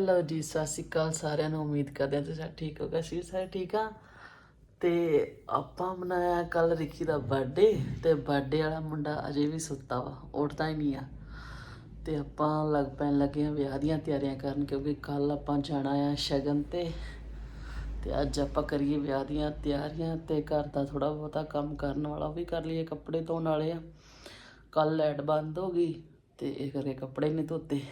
Hello ਜੀ, ਸਤਿ ਸ਼੍ਰੀ ਅਕਾਲ ਸਾਰਿਆਂ ਨੂੰ, ਉਮੀਦ ਕਰਦੇ ਹਾਂ ਤੁਸੀਂ ਸਾਰੇ ਠੀਕ ਹੋਗੇ, ਅਸੀਂ ਵੀ ਸਾਰੇ ਠੀਕ ਆ ਤੇ ਆਪਾਂ ਮਨਾਇਆ ਕੱਲ ਰਿਕੀ ਦਾ ਬਰਥਡੇ ਤੇ ਬਰਥਡੇ ਵਾਲਾ ਮੁੰਡਾ ਅਜੇ ਵੀ ਸੁੱਤਾ ਵਾ, ਉੱਠਦਾ ਹੀ ਨਹੀਂ ਆ। ਤੇ ਆਪਾਂ ਲੱਗ ਪੈਣ ਲੱਗੇ ਆ ਵਿਆਹ ਦੀਆਂ ਤਿਆਰੀਆਂ ਕਰਨ, ਕਿਉਂਕਿ ਕੱਲ ਆਪਾਂ ਜਾਣਾ ਆ ਸ਼ਗਨ ਤੇ। ਤੇ ਅੱਜ ਆਪਾਂ ਕਰੀਏ ਵਿਆਹ ਦੀਆਂ ਤਿਆਰੀਆਂ, ਤੇ ਘਰ ਦਾ ਥੋੜਾ ਬਹੁਤਾ ਕੰਮ ਕਰਨ ਵਾਲਾ ਉਹ ਵੀ ਕਰ ਲਈਏ, ਕੱਪੜੇ ਧੋਣ ਵਾਲੇ ਆ। ਕੱਲ ਲਾਈਟ ਬੰਦ ਹੋ ਗਈ, ਤੇ ਇਹ ਕਰੇ ਕੱਪੜੇ ਨਹੀਂ ਧੋਤੇ।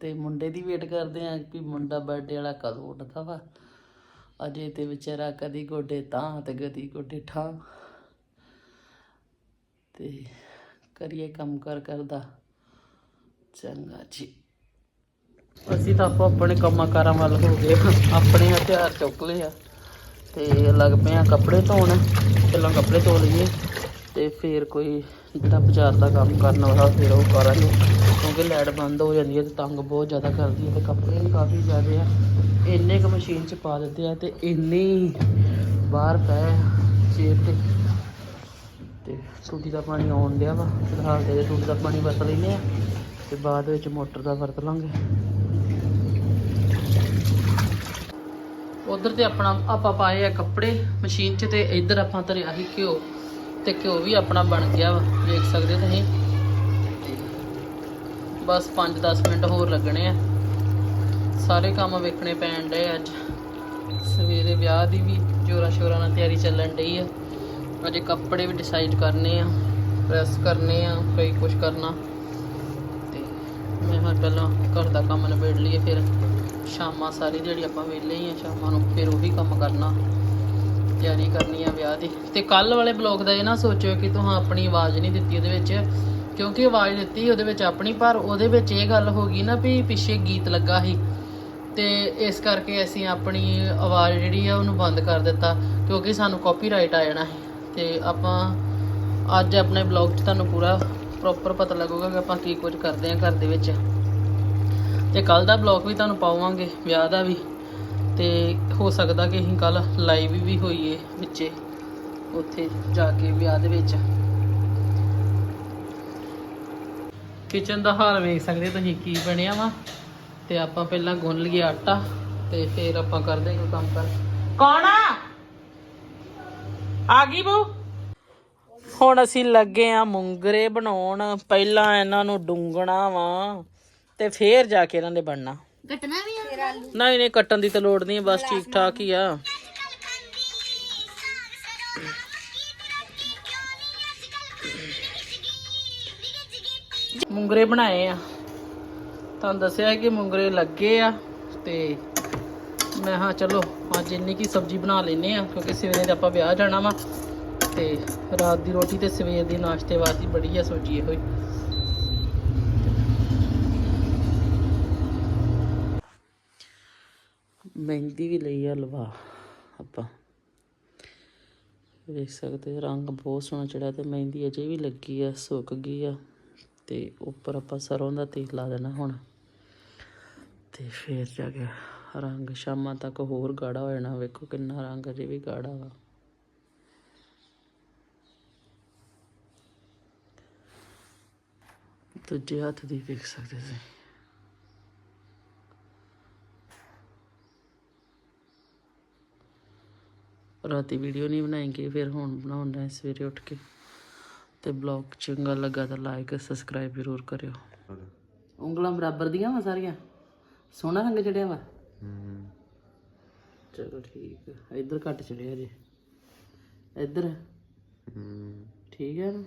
ਤੇ ਮੁੰਡੇ ਦੀ ਵੇਟ ਕਰਦੇ ਆ ਕਿ ਮੁੰਡਾ ਬਰਥਡੇ ਵਾਲਾ ਕਦੋਂ ਉੱਠਦਾ ਵਾ। ਅਜੇ ਤੇ ਵਿਚਾਰਾ ਕਦੀ ਗੋਡੇ ਤਾਂ ਤੇ ਕਦੀ ਗੋਡੇ ਠਾਂ। ਤੇ ਕਰੀਏ ਕੰਮ ਕਰ ਕਰਦਾ। ਚੰਗਾ ਜੀ। ਅਸੀਂ ਤਾਂ ਆਪੋ ਆਪਣੇ ਕੰਮਾਂ ਕਾਰਾਂ ਵੱਲ ਹੋ ਗਏ ਆਪਣੇ ਹਥਿਆਰ ਚੁੱਕ ਲਏ ਆ। ਤੇ ਲੱਗ ਪਏ ਆ ਕੱਪੜੇ ਧੋਣ। ਪਹਿਲਾਂ ਕੱਪੜੇ ਧੋ ਲਈਏ। ਤੇ ਫਿਰ ਕੋਈ ਜਿਹੜਾ ਬਾਜ਼ਾਰ ਦਾ ਕੰਮ ਕਰਨ ਵਾਲਾ, ਫਿਰ ਉਹ ਕਰਾਂਗੇ। ਕਿਉਂਕਿ ਲਾਈਟ ਬੰਦ ਹੋ ਜਾਂਦੀ ਹੈ ਤੇ ਤੰਗ ਬਹੁਤ ਜ਼ਿਆਦਾ ਕਰਦੀ ਹੈ ਤੇ ਕੱਪੜੇ ਵੀ ਕਾਫੀ ਜ਼ਿਆਦੇ ਆ। ਇੰਨੇ ਕੁ ਮਸ਼ੀਨ 'ਚ ਪਾ ਦਿੱਤੇ ਆ ਤੇ ਇੰਨੇ ਬਾਹਰ ਪਏ ਚੇਰ ਤੇ ਤੇ ਟੂਟੀ ਦਾ ਪਾਣੀ ਆਉਣ ਡਿਆ ਵਾ। ਫਿਲਹਾਲ ਤੇ ਟੂਟੀ ਦਾ ਪਾਣੀ ਵਰਤ ਲੈਨੇ ਆ ਤੇ ਬਾਅਦ ਵਿੱਚ ਮੋਟਰ ਦਾ ਵਰਤ ਲਾਂਗੇ। ਉਧਰ ਤੇ ਆਪਣਾ ਆਪਾਂ ਪਾਏ ਆ ਕੱਪੜੇ ਮਸ਼ੀਨ 'ਚ ਤੇ ਇੱਧਰ ਆਪਾਂ ਧਰਿਆ ਸੀ ਘਿਓ ਤੇ ਘਿਓ ਵੀ ਆਪਣਾ ਬਣ ਗਿਆ ਵਾ। ਵੇਖ ਸਕਦੇ ਤੁਸੀਂ। ਬਸ 5-10 ਮਿੰਟ ਹੋਰ ਲੱਗਣੇ ਆ। ਸਾਰੇ ਕੰਮ ਵੇਖਣੇ ਪੈਣ ਡਏ ਅੱਜ। ਸਵੇਰੇ ਵਿਆਹ ਦੀ ਵੀ ਜੋਰਾ ਸ਼ੋਰਾ ਨਾਲ ਤਿਆਰੀ ਚੱਲਣ ਡਈ ਆ। ਅਜੇ ਕੱਪੜੇ ਵੀ ਡਿਸਾਈਡ ਕਰਨੇ ਆ ਪ੍ਰੈਸ ਕਰਨੇ ਆ, ਕਈ ਕੁਝ ਕਰਨਾ। ਤੇ ਮੈਂ ਹਾਂ ਪਹਿਲਾਂ ਘਰ ਦਾ ਕੰਮ ਨਿਬੇੜ ਲਈਏ ਫਿਰ। ਸ਼ਾਮਾਂ ਸਾਰੀ ਜਿਹੜੀ ਆਪਾਂ ਵਿਹਲੇ ਹੀ ਆ, ਸ਼ਾਮਾਂ ਨੂੰ ਫਿਰ ਉਹੀ ਕੰਮ ਕਰਨਾ। ਤਿਆਰੀ ਕਰਨੀ ਆ ਵਿਆਹ ਦੀ। ਤੇ ਕੱਲ ਵਾਲੇ ਬਲੌਗ ਦਾ ਇਹ ਨਾ ਸੋਚਿਓ ਕਿ ਤੁਸੀਂ ਆਪਣੀ ਆਵਾਜ਼ ਨਹੀਂ ਦਿੱਤੀ ਉਹਦੇ ਵਿੱਚ। ਕਿਉਂਕਿ ਆਵਾਜ਼ ਦਿੱਤੀ ਉਹਦੇ ਵਿੱਚ ਆਪਣੀ, ਪਰ ਉਹਦੇ ਵਿੱਚ ਇਹ ਗੱਲ ਹੋ ਗਈ ਨਾ ਵੀ ਪਿੱਛੇ ਗੀਤ ਲੱਗਾ ਸੀ। ਤੇ ਇਸ ਕਰਕੇ ਅਸੀਂ ਆਪਣੀ ਆਵਾਜ਼ ਜਿਹੜੀ ਆ ਉਹਨੂੰ ਬੰਦ ਕਰ ਦਿੱਤਾ, ਕਿਉਂਕਿ ਸਾਨੂੰ ਕਾਪੀਰਾਈਟ ਆ ਜਾਣਾ ਸੀ। ਤੇ ਆਪਾਂ ਅੱਜ ਆਪਣੇ ਬਲੌਗ 'ਚ ਤੁਹਾਨੂੰ ਪੂਰਾ ਪ੍ਰੋਪਰ ਪਤਾ ਲੱਗੂਗਾ ਕਿ ਆਪਾਂ ਕੀ ਕੁਝ ਕਰਦੇ ਹਾਂ ਘਰ ਦੇ ਵਿੱਚ। ਤੇ ਕੱਲ ਦਾ ਬਲੌਗ ਵੀ ਤੁਹਾਨੂੰ ਪਾਵਾਂਗੇ ਵਿਆਹ ਦਾ ਵੀ। ਤੇ ਹੋ ਸਕਦਾ ਕਿ ਅਸੀਂ ਕੱਲ ਲਾਈਵ ਵੀ ਹੋਈਏ ਵਿੱਚੇ, ਉੱਥੇ ਜਾ ਕੇ ਵਿਆਹ ਦੇ ਵਿੱਚ। ਕਿਚਨ ਦਾ ਹਾਲ ਵੇਖ ਸਕਦੇ ਤੁਸੀਂ ਕੀ ਬਣਿਆ ਵਾ। ਤੇ ਆਪਾਂ ਪਹਿਲਾਂ ਗੁੰਨ ਲਈਏ ਆਟਾ ਤੇ ਫਿਰ ਆਪਾਂ ਕਰਦੇ ਕੋਈ ਕੰਮ ਕਰ। ਕੌਣ ਆ? ਆ ਗਈ ਬੂ ਹੁਣ ਅਸੀਂ ਲੱਗੇ ਆ ਮੁੰਗਰੇ ਬਣਾਉਣ। ਪਹਿਲਾਂ ਇਹਨਾਂ ਨੂੰ ਡੁੰਗਣਾ ਵਾ ਤੇ ਫੇਰ ਜਾ ਕੇ ਇਹਨਾਂ ਦੇ ਬਣਨਾ। ਕੱਟਣਾ ਵੀ ਆ ਨਹੀਂ ਨਹੀਂ ਕੱਟਣ ਦੀ ਤਾਂ ਲੋੜ ਨਹੀਂ ਬਸ ਠੀਕ ਠਾਕ ਹੀ ਆ। ਮੁੰਗਰੇ ਬਣਾਏ ਆ। ਤੁਹਾਨੂੰ ਦੱਸਿਆ ਕਿ ਮੁੰਗਰੇ ਲੱਗੇ ਆ ਤੇ ਮੈਂ ਹਾਂ ਚਲੋ, ਅੱਜ ਇੰਨੀ ਕੀ ਸਬਜ਼ੀ ਬਣਾ ਲੈਨੇ ਆ, ਕਿਉਂਕਿ ਸਵੇਰੇ ਤੇ ਆਪਾਂ ਵਿਆਹ ਜਾਣਾ ਵਾ ਤੇ ਰਾਤ ਦੀ ਰੋਟੀ ਤੇ ਸਵੇਰ ਦੀ ਨਾਸ਼ਤੇ ਵਾਸਤੇ ਬੜੀ ਆ ਸਬਜ਼ੀ ਇਹੋ ਹੀ। ਮਹਿੰਦੀ ਵੀ ਲਈ ਆ ਲਵਾ ਆਪਾਂ। ਵੇਖ ਸਕਦੇ ਰੰਗ ਬਹੁਤ ਸੋਹਣਾ ਚੜਿਆ ਤੇ ਮਹਿੰਦੀ ਅਜੇ ਵੀ ਲੱਗੀ ਆ, ਸੁੱਕ ਗਈ ਆ। ਤੇ ਉੱਪਰ ਆਪਾਂ ਸਰੋਂ ਦਾ ਤੇਲ ਲਾ ਦੇਣਾ ਹੁਣ। ਤੇ ਫੇਰ ਜਾ ਕੇ ਰੰਗ ਸ਼ਾਮਾਂ ਤੱਕ ਹੋਰ ਗਾੜਾ ਹੋ ਜਾਣਾ। ਵੇਖੋ ਕਿੰਨਾ ਰੰਗ ਅਜੇ ਵੀ ਗਾੜਾ ਵਾ। ਦੂਜੇ ਹੱਥ ਦੀ ਵੇਖ ਸਕਦੇ ਸੀ ਰਾਤੀ ਵੀਡੀਓ ਨਹੀਂ ਬਣਾਏਗੀ, ਫਿਰ ਹੁਣ ਬਣਾਉਣਾ ਸਵੇਰੇ ਉੱਠ ਕੇ। ਤੇ ਬਲੌਗ ਚੰਗਾ ਲੱਗਾ ਤਾਂ ਲਾਈਕ ਸਬਸਕ੍ਰਾਈਬ ਜ਼ਰੂਰ ਕਰਿਓ। ਉਂਗਲਾਂ ਬਰਾਬਰ ਦੀਆਂ ਵਾ ਸਾਰੀਆਂ? ਸੋਹਣਾ ਰੰਗ ਚੜਿਆ ਵਾ? ਚਲੋ ਠੀਕ ਹੈ ਇੱਧਰ ਘੱਟ ਚੜਿਆ ਜੇ। ਇੱਧਰ? ਠੀਕ ਹੈ ਨਾ?